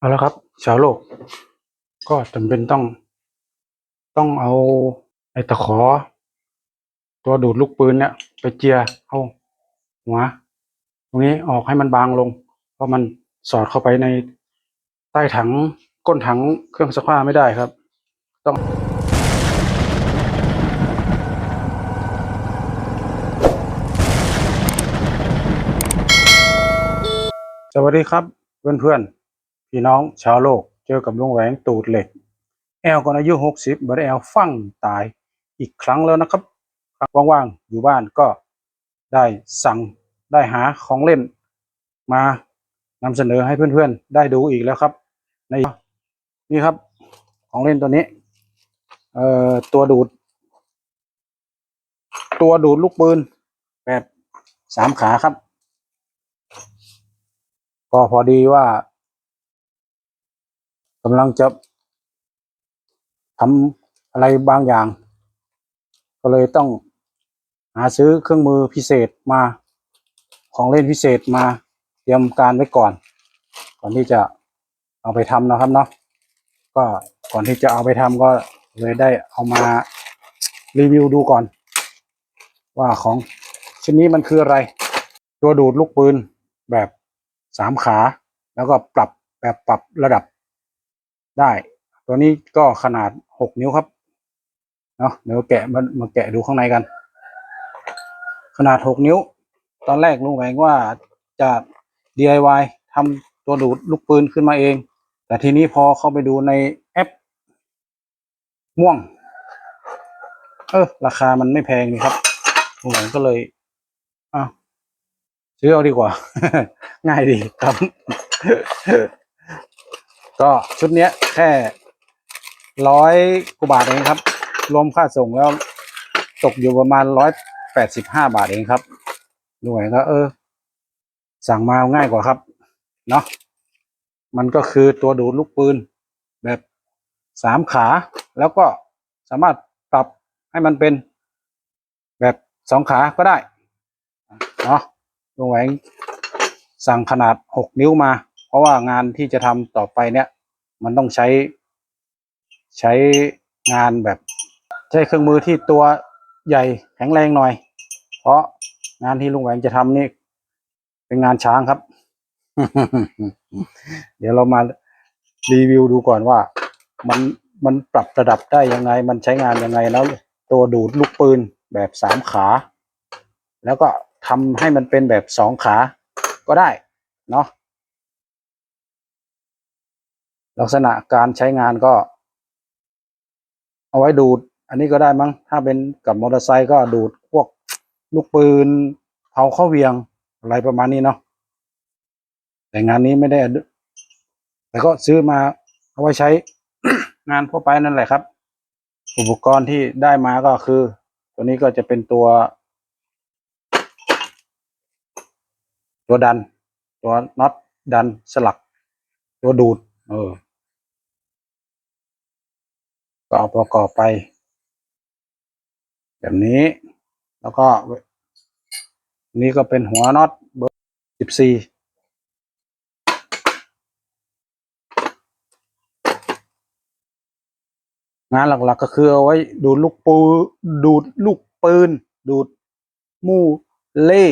เอาละครับ ชาวโลก ก็จำเป็นต้อง ต้องเอาไอ้ตะขอ ตัวดูดลูกปืนเนี่ย ไปเจียเอาหัวตรงนี้ออกให้มันบางลง เพราะมันสอดเข้าไปในใต้ถังก้นถังเครื่องซักผ้าไม่ได้ครับ ต้องสวัสดีครับเพื่อนเพื่อนๆ พี่น้องชาวโลกเจอกับลุงแหวงตูดเหล็ก แอลก่อนอายุหกสิบบัดแอลฟั่งตายอีกครั้งแล้วนะครับว่างๆอยู่บ้านก็ได้สั่งได้หาของเล่นมานำเสนอให้เพื่อนๆ ได้ดูอีกแล้วครับ ในนี่ครับของเล่นตัวนี้ เอ่อตัวดูด ตัวดูดลูกปืนแบบสามขาครับ ก็พอดีว่า กำลังจะทำอะไรบางอย่าง ก็เลยต้องหาซื้อเครื่องมือพิเศษมาของเล่นพิเศษมาเตรียมการไว้ก่อน ก่อนที่จะเอาไปทำนะครับเนาะก็ก่อนที่จะเอาไปทำก็เลยได้เอามารีวิวดูก่อน ว่าของชิ้นนี้มันคืออะไร ตัวดูดลูกปืนแบบสามขา แล้วก็ปรับแบบปรับระดับ ได้ ตัวนี้ก็ขนาดหกนิ้วครับเนาะเดี๋ยวแกะมามาแกะดูข้างในกัน ขนาดหกนิ้ว ตอนแรกลุงแหวงว่าจะ DIY ทำตัวดูดลูกปืนขึ้นมาเอง แต่ทีนี้พอเข้าไปดูในแอป ม่วง เออ ราคามันไม่แพงนี่ครับลุงแหวงก็เลยอ้าวซื้อเอาดีกว่า ง่ายดีครับ ก็ชุดเนี้ยแค่ร้อยกว่าบาทเองครับ รวมค่าส่งแล้วตกอยู่ประมาณร้อยแปดสิบห้าบาทเองครับหน่วยก็เออ สั่งมาง่ายกว่าครับ เนาะมันก็คือตัวดูดลูกปืน แบบสามขา แล้วก็สามารถปรับให้มันเป็นแบบสองขาก็ได้ เนาะลุงแหวงสั่งขนาดหกนิ้วมา เพราะว่างานที่จะทำต่อไปเนี่ย มันต้องใช้ ใช้งานแบบ ใช้เครื่องมือที่ตัวใหญ่แข็งแรงหน่อย เพราะงานที่ลุงแหวงจะทำนี่ เป็นงานช้างครับ เดี๋ยวเรามารีวิวดูก่อนว่า มันมันปรับระดับได้ยังไง มันใช้งานยังไงแล้ว ตัวดูดลูกปืนแบบสามขา แล้วก็ทำให้มันเป็นแบบสองขาก็ได้ เนาะ ลักษณะการใช้งานก็ เอาไว้ดูด อันนี้ก็ได้มั้ง ถ้าเป็นกับมอเตอร์ไซค์ก็ดูดพวกลูกปืนเผาเข้าเวียงอะไรประมาณนี้เนาะแต่งานนี้ไม่ได้ แต่ก็ซื้อมาเอาไว้ใช้งานทั่วไปนั่นแหละครับ อุปกรณ์ที่ได้มาก็คือ ตัวนี้ก็จะเป็นตัว ตัวดัน ตัวน็อตดันสลัก ตัวดูด เออ ก็เอาประกอบไป แบบนี้ แล้วก็ นี่ก็เป็นหัวน็อตเบอร์สิบสี่งานหลักๆก็คือเอาไว้ดูดลูกปูดูดลูกปืน ดูดมู่เล่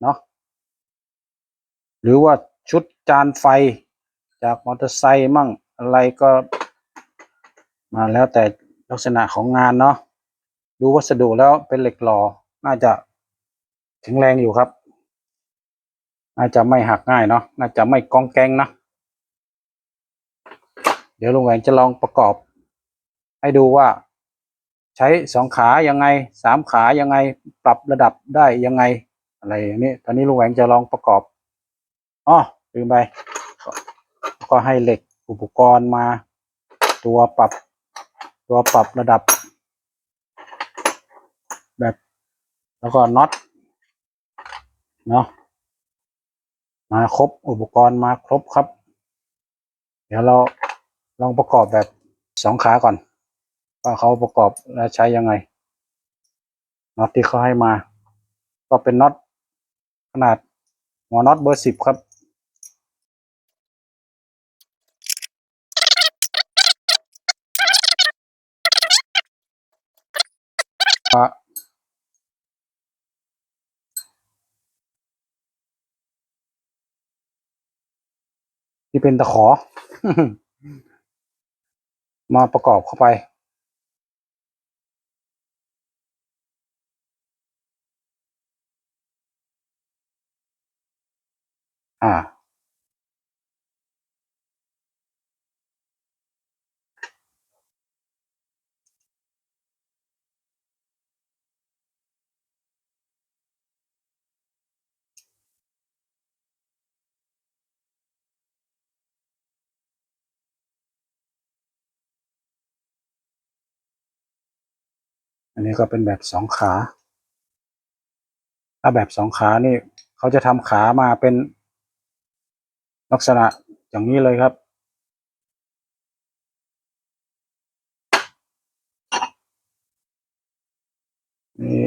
เนาะหรือว่าชุดจานไฟจากมอเตอร์ไซค์มั่งอะไรก็ มาแล้วแต่ลักษณะของงานเนาะดูวัสดุแล้วเป็นเหล็กหล่อน่าจะแข็งแรงอยู่ครับ น่าจะไม่หักง่ายเนาะน่าจะไม่กองแกงนะเดี๋ยวลุงแหวงจะลองประกอบ ให้ดูว่า ใช้สองขายังไงสามขายังไงปรับระดับได้ยังไงอะไรอย่างนี้ตอนนี้ลุงแหวงจะลองประกอบอ๋อลืมไปก็ให้เหล็กอุปกรณ์มา ตัวปรับ ตัวปรับระดับ แบบ แล้วก็น็อตเนาะมาครบอุปกรณ์มาครบครับ เดี๋ยวเราลองประกอบแบบสองขาก่อน ว่าเขาประกอบและใช้ยังไงน็อตที่เขาให้มา ก็เป็นน็อตขนาดหัวน็อตเบอร์สิบครับ อะที่เป็นตะขอ มาประกอบเข้าไป อ่า อันนี้ก็เป็นแบบสองขา ถ้าแบบสองขานี่เขาจะทำขามาเป็นลักษณะอย่างนี้เลยครับนี่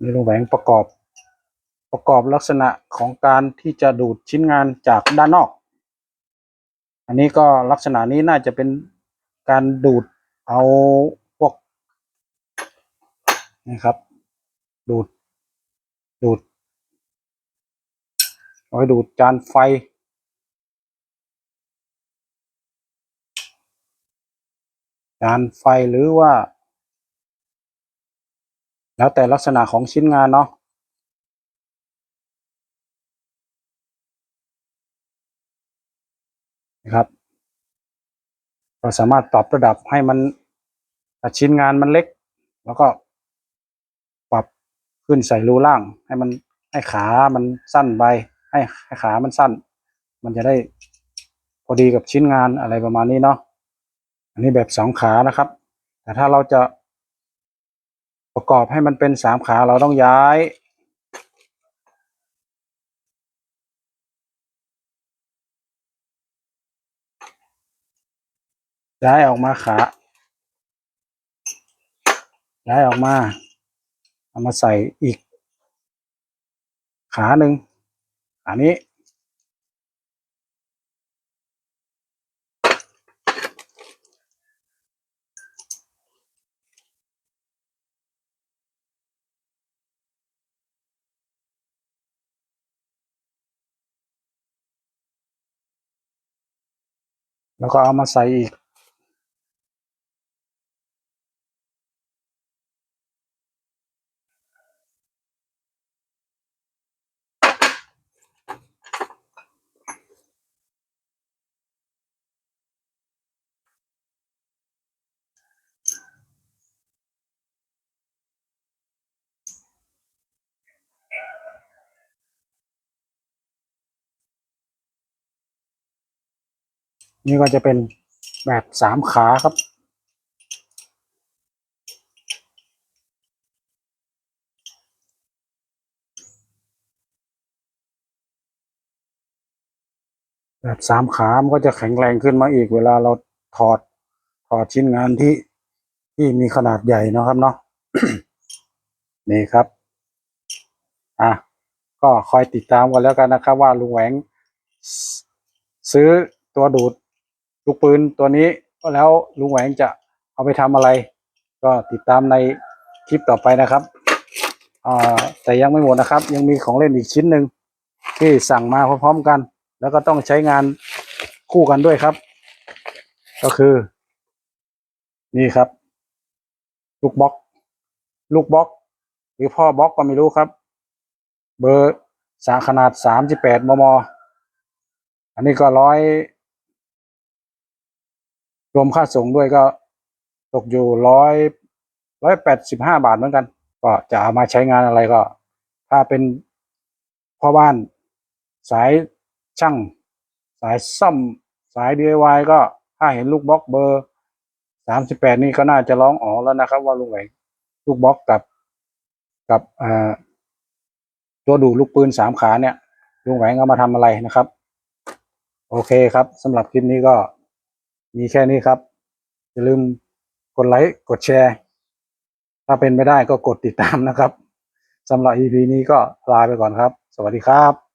นี่ลุงแหวงประกอบ ประกอบลักษณะของการที่จะดูดชิ้นงานจากด้านนอก อันนี้ก็ลักษณะนี้น่าจะเป็นการดูดเอา นี่ครับ ดูด ดูดเอาไว้ดูดจานไฟ จานไฟหรือว่า แล้วแต่ลักษณะของชิ้นงานเนาะนะครับเราสามารถปรับระดับให้มันถ้าชิ้นงานมันเล็ก แล้วก็ ขึ้นใส่รูล่าง ให้มันให้ขามันสั้นไปให้ให้ขามันสั้น มันจะได้พอดีกับชิ้นงานอะไรประมาณนี้เนาะอันนี้แบบสองขานะครับ แต่ถ้าเราจะประกอบให้มันเป็นสามขาเราต้องย้ายย้ายออกมาขาย้ายออกมา เอามาใส่อีก ขาหนึ่งขานี้ แล้วก็เอามาใส่อีก นี่ก็จะเป็นแบบสามขาครับ แบบสามขามันก็จะแข็งแรงขึ้นมาอีกเวลาเราถอดถอดชิ้นงานที่ที่มีขนาดใหญ่นะครับเนาะนี่ครับ อะ ก็คอยติดตามกันแล้วกันนะครับว่าลุงแหวงซื้อตัวดูด ลูกปืนตัวนี้ก็แล้วลุงแหวงจะเอาไปทำอะไร ก็ติดตามในคลิปต่อไปนะครับแต่ยังไม่หมดนะครับ ยังมีของเล่นอีกชิ้นหนึ่งที่สั่งมาพร้อมๆกัน แล้วก็ต้องใช้งานคู่กันด้วยครับ ก็คือ นี่ครับ ลูกบล็อก ลูกบล็อก หรือพ่อบล็อกก็ไม่รู้ครับ เบอร์สาขนาดสามสิบแปดมม อันนี้ก็ร้อย รวมค่าส่งด้วยก็ตกอยู่ร้อยร้อยแปดสิบห้าบาทเหมือนกัน ก็จะเอามาใช้งานอะไรก็ ถ้าเป็นพ่อบ้าน สายช่าง สายซ่อมสาย DIY ก็ถ้าเห็นลูกบล็อกเบอร์สามสิบแปดนี่ก็น่าจะร้องอ๋อแล้วนะครับ ว่าลุงไหวลูกบล็อกกับกับอ่าตัวดูลูกปืนสามขาเนี่ยลุงแหวงเอามาทำอะไรนะครับ โอเคครับสำหรับคลิปนี้ก็ มีแค่นี้ครับ อย่าลืมกดไลค์กดแชร์ ถ้าเป็นไม่ได้ก็กดติดตามนะครับสำหรับ EP นี้ก็ลาไปก่อนครับ สวัสดีครับ